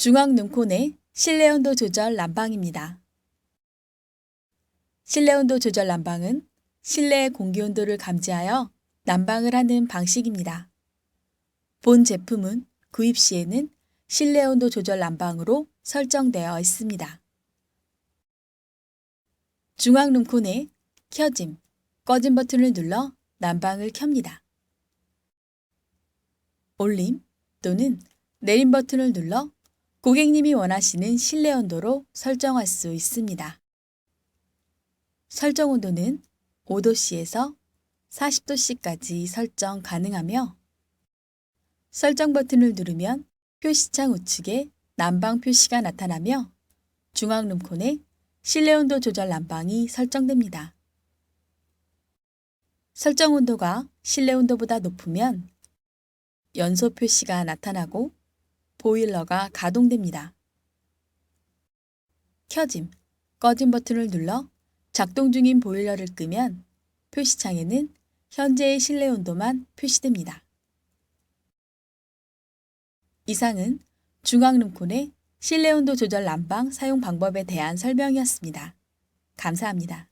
중앙 눈코내 실내 온도 조절 난방입니다. 실내 온도 조절 난방은 실내의 공기 온도를 감지하여 난방을 하는 방식입니다. 본 제품은 구입 시에는 실내 온도 조절 난방으로 설정되어 있습니다. 중앙 룸콘의 켜짐, 꺼짐 버튼을 눌러 난방을 켭니다. 올림 또는 내림 버튼을 눌러 고객님이 원하시는 실내 온도로 설정할 수 있습니다. 설정 온도는 5도씨에서 40도씨까지 설정 가능하며 설정 버튼을 누르면 표시창 우측에 난방 표시가 나타나며 중앙 룸콘에 실내 온도 조절 난방이 설정됩니다. 설정 온도가 실내 온도보다 높으면 연소 표시가 나타나고 보일러가 가동됩니다. 켜짐, 꺼짐 버튼을 눌러 작동 중인 보일러를 끄면 표시창에는 현재의 실내 온도만 표시됩니다. 이상은 중앙 룸콘의 실내 온도 조절 난방 사용 방법에 대한 설명이었습니다. 감사합니다.